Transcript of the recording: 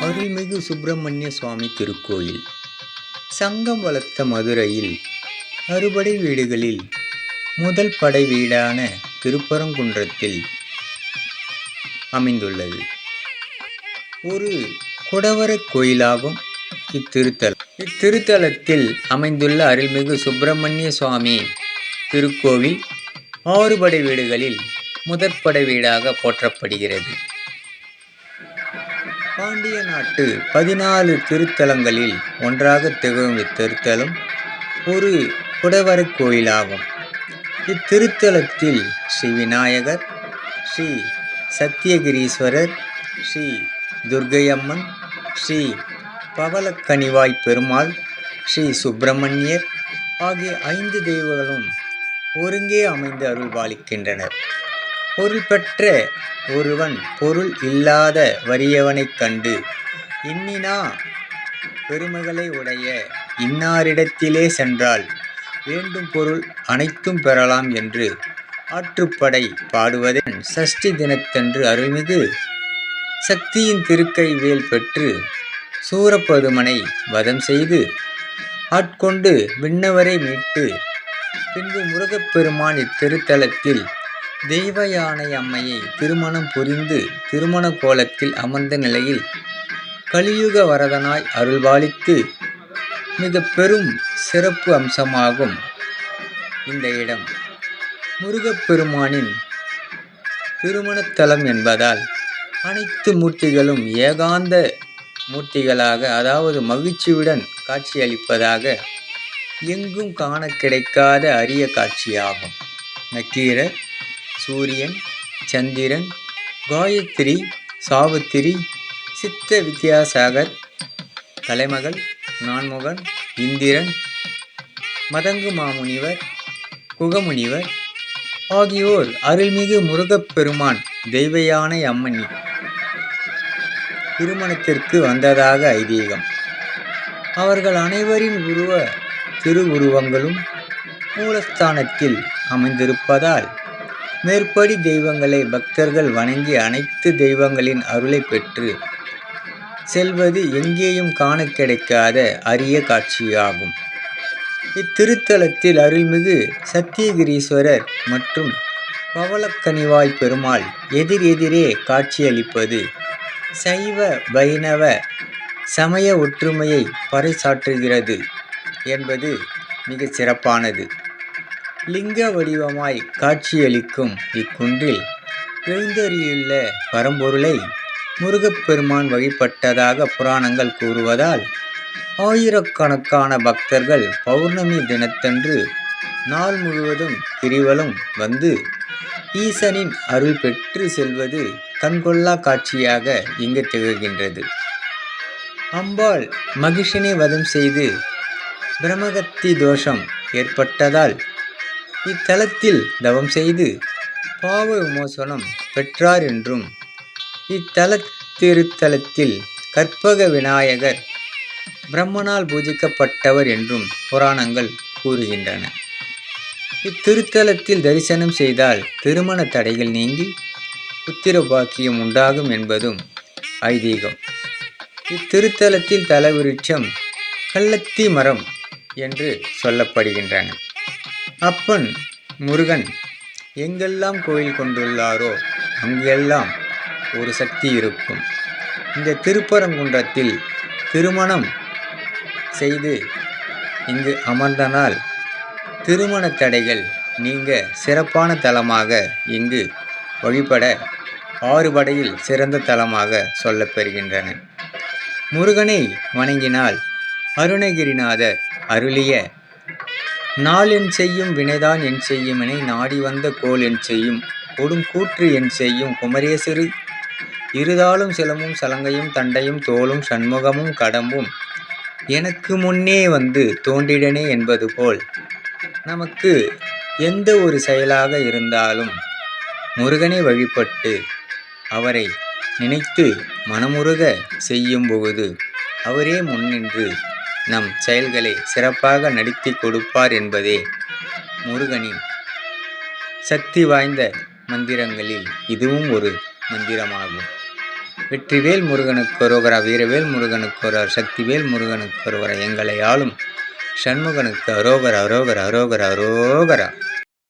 அருள்மிகு சுப்பிரமணிய சுவாமி திருக்கோயில். சங்கம் வளர்த்த மதுரையில் அறுபடை வீடுகளில் முதல் படை வீடான திருப்பரங்குன்றத்தில் அமைந்துள்ளது. ஒரு குடவர கோயிலாகும் இத்திருத்தலம். இத்திருத்தலத்தில் அமைந்துள்ள அருள்மிகு சுப்பிரமணிய சுவாமி திருக்கோவில் ஆறுபடை வீடுகளில் முதற்படை வீடாக போற்றப்படுகிறது. பாண்டிய நாட்டு பதினாலு திருத்தலங்களில் ஒன்றாக திகழும் இத்திருத்தலம் ஒரு குடவரக் கோயிலாகும். இத்திருத்தலத்தில் ஸ்ரீ விநாயகர் ஸ்ரீ சத்தியகிரீஸ்வரர் ஸ்ரீ துர்க்கையம்மன் ஸ்ரீ பவலக்கனிவாய் பெருமாள் ஸ்ரீ சுப்பிரமணியர் ஆகிய ஐந்து தெய்வங்களும் ஒருங்கே அமைந்து அருள்பாலிக்கின்றனர். பொருள் பெற்ற ஒருவன் பொருள் இல்லாத வறியவனைக் கண்டு இன்னினா பெருமகளை உடைய இன்னாரிடத்திலே சென்றால் வேண்டும் பொருள் அனைத்தும் பெறலாம் என்று ஆற்றுப்படை பாடுவதன் சஷ்டி தினத்தன்று அருள்மிகு சக்தியின் திருக்கை வேல் பெற்று சூரப்பதுமனை வதம் செய்து ஆட்கொண்டு விண்ணவரை மீட்டு பின்பு முருகப்பெருமான் இத்திருத்தலத்தில் தெய்வயானை அம்மையை திருமணம் புரிந்து திருமண கோலத்தில் அமர்ந்த நிலையில் கலியுக வரதனாய் அருள்பாலித்து மிக பெரும் சிறப்பு அம்சமாகும் இந்த இடம். முருகப்பெருமானின் திருமணத்தலம் என்பதால் அனைத்து மூர்த்திகளும் ஏகாந்த மூர்த்திகளாக அதாவது மகிழ்ச்சியுடன் காட்சியளிப்பதாக எங்கும் காண கிடைக்காத அரிய காட்சியாகும். நக்கீரர் சூரியன் சந்திரன் காயத்ரி சாவித்திரி சித்த வித்யாசாகர் தலைமகள் நான்முகன் இந்திரன் மதங்கு மாமுனிவர் குகமுனிவர் ஆகியோர் அருள்மிகு முருகப்பெருமான் தெய்வயானை அம்மணி திருமணத்திற்கு வந்ததாக ஐதீகம். அவர்கள் அனைவரின் உருவ திருவுருவங்களும் மூலஸ்தானத்தில் அமைந்திருப்பதால் மேற்படி தெய்வங்களை பக்தர்கள் வணங்கி அனைத்து தெய்வங்களின் அருளை பெற்று செல்வது எங்கேயும் காண கிடைக்காத அரிய காட்சியாகும். இத்திருத்தலத்தில் அருள்மிகு சத்தியகிரீஸ்வரர் மற்றும் பவளக்கனிவாய் பெருமாள் எதிர் எதிரே காட்சியளிப்பது சைவ வைணவ சமய ஒற்றுமையை பறைசாற்றுகிறது என்பது மிகச் சிறப்பானது. லிங்க வடிவமாய் காட்சியளிக்கும் இக்குன்றில் எழுந்தறியுள்ள பரம்பொருளை முருகப்பெருமான் வழிபட்டதாக புராணங்கள் கூறுவதால் ஆயிரக்கணக்கான பக்தர்கள் பௌர்ணமி தினத்தன்று நாள் முழுவதும் கிரிவலம் வந்து ஈசனின் அருள் பெற்று செல்வது கண்கொள்ளா காட்சியாக இங்கு திகழ்கின்றது. அம்பாள் மகிஷனை வதம் செய்து பிரம்மகத்தி தோஷம் ஏற்பட்டதால் இத்தலத்தில் தவம் செய்து பாவ விமோசனம் பெற்றார் என்றும் இத்தலத்திருத்தலத்தில் கற்பக விநாயகர் பிரம்மனால் பூஜிக்கப்பட்டவர் என்றும் புராணங்கள் கூறுகின்றன. இத்திருத்தலத்தில் தரிசனம் செய்தால் திருமண தடைகள் நீங்கி புத்திர பாக்கியம் உண்டாகும் என்பதும் ஐதீகம். இத்திருத்தலத்தில் தலவிருட்சம் கள்ளத்தி மரம் என்று சொல்லப்படுகின்றன. அப்பன் முருகன் எங்கெல்லாம் கோயில் கொண்டுள்ளாரோ அங்கெல்லாம் ஒரு சக்தி இருக்கும். இந்த திருப்பரங்குன்றத்தில் திருமணம் செய்து இங்கு அமர்ந்தனால் திருமண தடைகள் நீங்க சிறப்பான தலமாக இங்கு வழிபட ஆறுபடையில் சிறந்த தலமாக சொல்லப்பெறுகின்றன முருகனை வணங்கினால் அருணகிரிநாதர் அருளிய நாள் என் செய்யும் வினைதான் என் செய்யும் என நாடி வந்த கோல் என் செய்யும். கொடும் கூற்று என் செய்யும் குமரேசரு இருதாலும் சிலமும் சலங்கையும் தண்டையும் தோளும் சண்முகமும் கடம்பும். எனக்கு முன்னே வந்து தோன்றிடனே என்பது போல். நமக்கு எந்த ஒரு செயலாக இருந்தாலும் முருகனை வழிபட்டு அவரை நினைத்து மனமுருக செய்யும் பொழுது அவரே முன்னின்று நம் செயல்களை சிறப்பாக நடத்தி கொடுப்பார் என்பதே முருகனின் சக்தி வாய்ந்த மந்திரங்களில் இதுவும் ஒரு மந்திரமாகும். வெற்றிவேல் முருகனுக்கு ஒருவரா வீரவேல் முருகனுக்கு ஒருவர் சக்திவேல் முருகனுக்கு ஒருவரா எங்களை ஆளும் சண்முகனுக்கு அரோகர் அரோகர் அரோகர் அரோகரா.